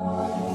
Oh.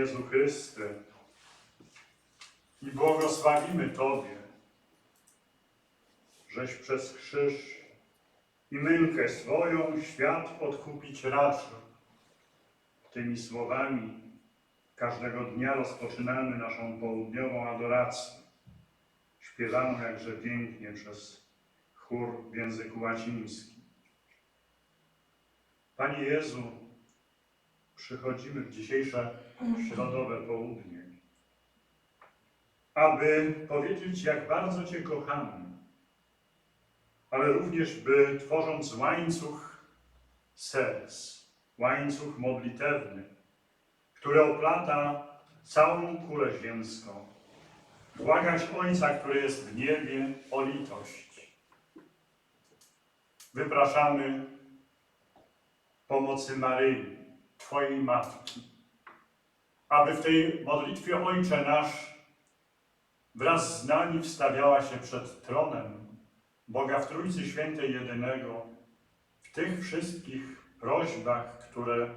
Jezu Chryste, i błogosławimy Tobie, żeś przez krzyż i mękę swoją świat odkupić raczył. Tymi słowami każdego dnia rozpoczynamy naszą południową adorację, śpiewaną jakże pięknie przez chór w języku łacińskim. Panie Jezu, przychodzimy w dzisiejsze środowe południe, aby powiedzieć, jak bardzo Cię kochamy, ale również, by tworząc łańcuch serc, łańcuch modlitewny, który oplata całą kulę ziemską, błagać Ojca, który jest w niebie, o litość. Wypraszamy pomocy Maryi, Twojej Matki, aby w tej modlitwie Ojcze nasz wraz z nami wstawiała się przed tronem Boga w Trójcy Świętej Jedynego w tych wszystkich prośbach, które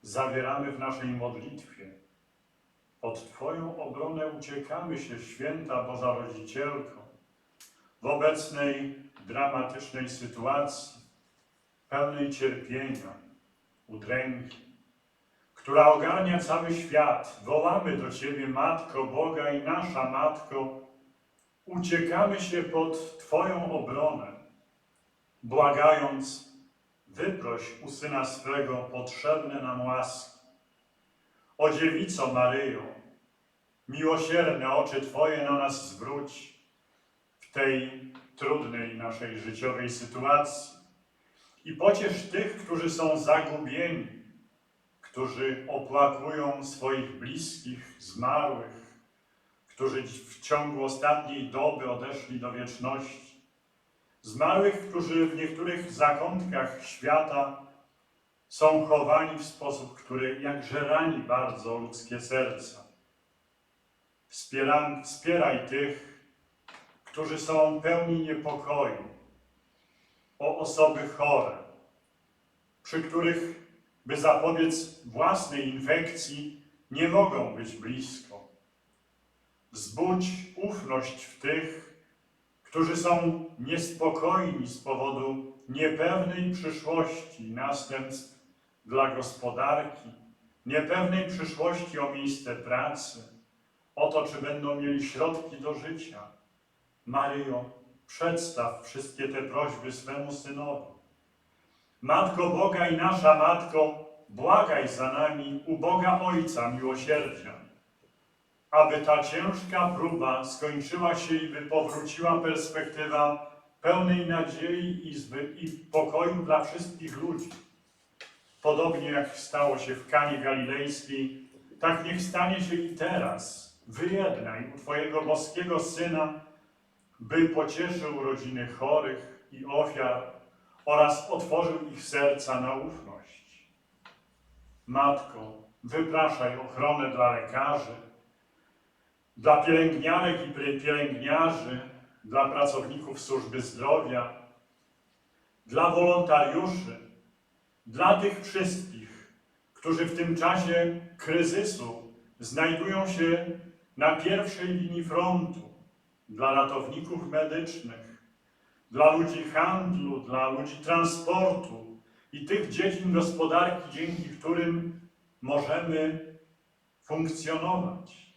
zawieramy w naszej modlitwie. Pod Twoją obronę uciekamy się, Święta Boża Rodzicielko, w obecnej dramatycznej sytuacji, pełnej cierpienia, udręki, która ogarnia cały świat. Wołamy do Ciebie, Matko Boga i nasza Matko, uciekamy się pod Twoją obronę, błagając, wyproś u Syna swego potrzebne nam łaski. O Dziewico Maryjo, miłosierne oczy Twoje na nas zwróć w tej trudnej naszej życiowej sytuacji i pociesz tych, którzy są zagubieni, którzy opłakują swoich bliskich, zmarłych, którzy w ciągu ostatniej doby odeszli do wieczności. Zmarłych, którzy w niektórych zakątkach świata są chowani w sposób, który jakże rani bardzo ludzkie serca. Wspieram, wspieraj tych, którzy są pełni niepokoju, o osoby chore, przy których, by zapobiec własnej infekcji, nie mogą być blisko. Wzbudź ufność w tych, którzy są niespokojni z powodu niepewnej przyszłości następstw dla gospodarki, niepewnej przyszłości o miejsce pracy, o to, czy będą mieli środki do życia. Maryjo, przedstaw wszystkie te prośby swemu synowi. Matko Boga i nasza Matko, błagaj za nami u Boga Ojca miłosierdzia, aby ta ciężka próba skończyła się i by powróciła perspektywa pełnej nadziei i, zwy- i pokoju dla wszystkich ludzi. Podobnie jak stało się w Kanie Galilejskiej, tak niech stanie się i teraz. Wyjednaj u Twojego boskiego Syna, by pocieszył rodziny chorych i ofiar oraz otworzył ich serca na ufność. Matko, wypraszaj ochronę dla lekarzy, dla pielęgniarek i pie- pielęgniarzy, dla pracowników służby zdrowia, dla wolontariuszy, dla tych wszystkich, którzy w tym czasie kryzysu znajdują się na pierwszej linii frontu, dla ratowników medycznych, dla ludzi handlu, dla ludzi transportu i tych dziedzin gospodarki, dzięki którym możemy funkcjonować.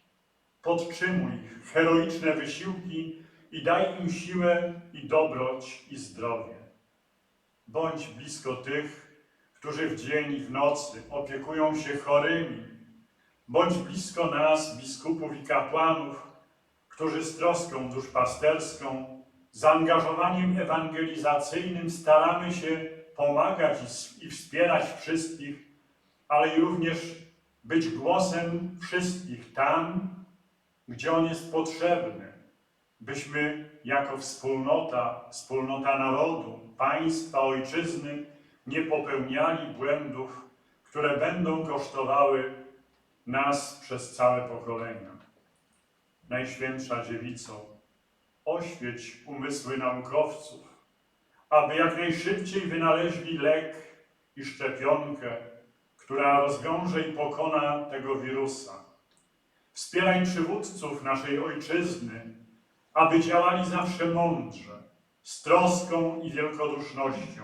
Podtrzymuj heroiczne wysiłki i daj im siłę i dobroć i zdrowie. Bądź blisko tych, którzy w dzień i w nocy opiekują się chorymi. Bądź blisko nas, biskupów i kapłanów, którzy z troską duszpasterską, zaangażowaniem ewangelizacyjnym staramy się pomagać i wspierać wszystkich, ale i również być głosem wszystkich tam, gdzie on jest potrzebny, byśmy jako wspólnota, wspólnota narodu, państwa, ojczyzny nie popełniali błędów, które będą kosztowały nas przez całe pokolenia. Najświętsza Dziewico, oświeć umysły naukowców, aby jak najszybciej wynaleźli lek i szczepionkę, która rozwiąże i pokona tego wirusa. Wspieraj przywódców naszej ojczyzny, aby działali zawsze mądrze, z troską i wielkodusznością,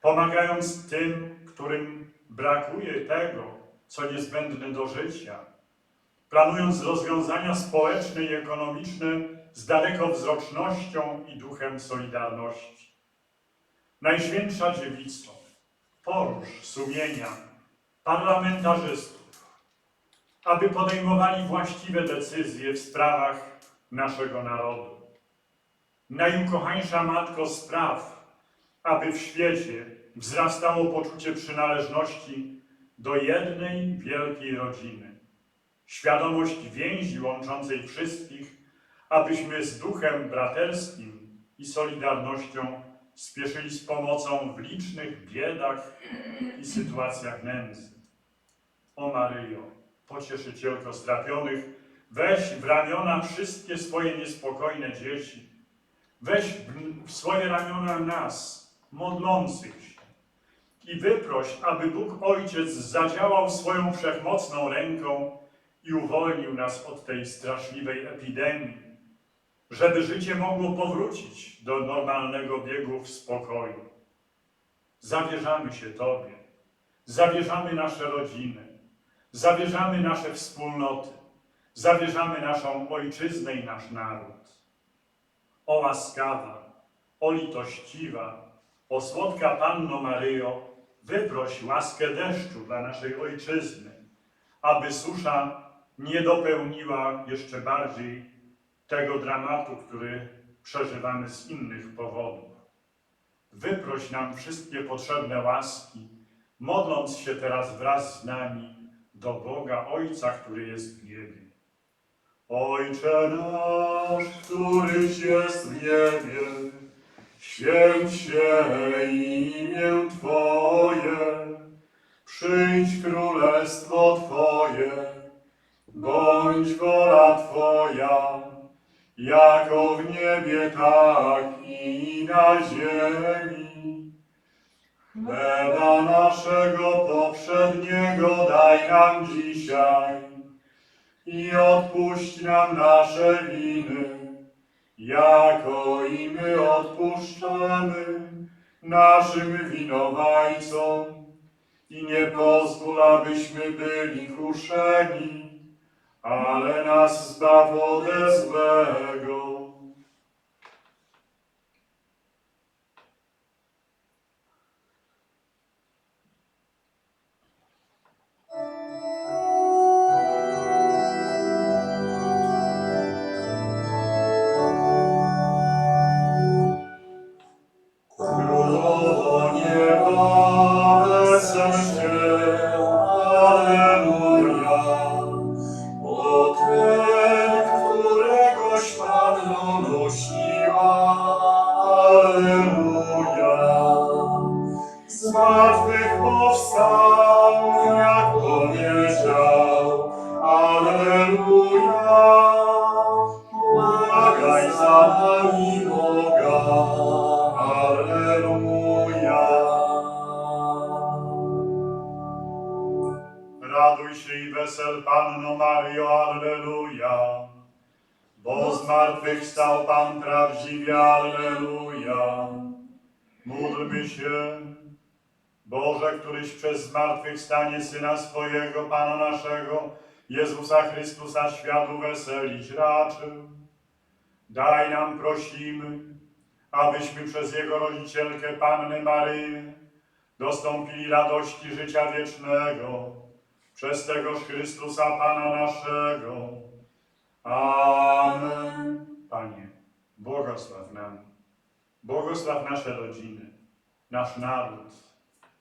pomagając tym, którym brakuje tego, co niezbędne do życia, planując rozwiązania społeczne i ekonomiczne z dalekowzrocznością i duchem solidarności. Najświętsza Dziewico, porusz sumienia parlamentarzystów, aby podejmowali właściwe decyzje w sprawach naszego narodu. Najukochańsza Matko spraw, aby w świecie wzrastało poczucie przynależności do jednej wielkiej rodziny. Świadomość więzi łączącej wszystkich, abyśmy z duchem braterskim i solidarnością spieszyli z pomocą w licznych biedach i sytuacjach nędzy. O Maryjo, pocieszycielko strapionych, weź w ramiona wszystkie swoje niespokojne dzieci, weź w- swoje ramiona nas, modlących się. I wyproś, aby Bóg Ojciec zadziałał swoją wszechmocną ręką i uwolnił nas od tej straszliwej epidemii, żeby życie mogło powrócić do normalnego biegu w spokoju. Zawierzamy się Tobie, zawierzamy nasze rodziny, zawierzamy nasze wspólnoty, zawierzamy naszą ojczyznę i nasz naród. O łaskawa, o litościwa, o słodka Panno Maryjo, wyproś łaskę deszczu dla naszej ojczyzny, aby susza nie dopełniła jeszcze bardziej tego dramatu, który przeżywamy z innych powodów. Wyproś nam wszystkie potrzebne łaski, modląc się teraz wraz z nami do Boga Ojca, który jest w niebie. Ojcze nasz, któryś jest w niebie, święć się imię Twoje, przyjdź królestwo Twoje, bądź wola Twoja, jako w niebie, tak i na ziemi. Chleba naszego poprzedniego daj nam dzisiaj i odpuść nam nasze winy, jako i my odpuszczamy naszym winowajcom. I nie pozwól, abyśmy byli kuszeni, ale nas zbaw ode złego. Mario, Alleluja. Bo z martwych stał Pan prawdziwie, Alleluja. Módlmy się, Boże, któryś przez zmartwychwstanie Syna swojego, Pana naszego, Jezusa Chrystusa światu weselić raczył. Daj nam, prosimy, abyśmy przez Jego rodzicielkę Pannę Maryję dostąpili radości życia wiecznego przez tegoż Chrystusa Pana naszego. Amen. Panie, błogosław nam, błogosław nasze rodziny, nasz naród,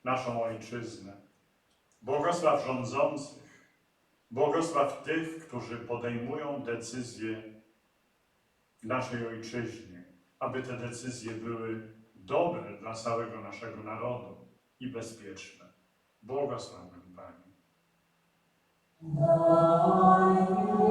naszą ojczyznę. Błogosław rządzących, błogosław tych, którzy podejmują decyzje w naszej ojczyźnie, aby te decyzje były dobre dla całego naszego narodu i bezpieczne. Błogosław nam, Panie. Thy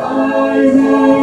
Amen.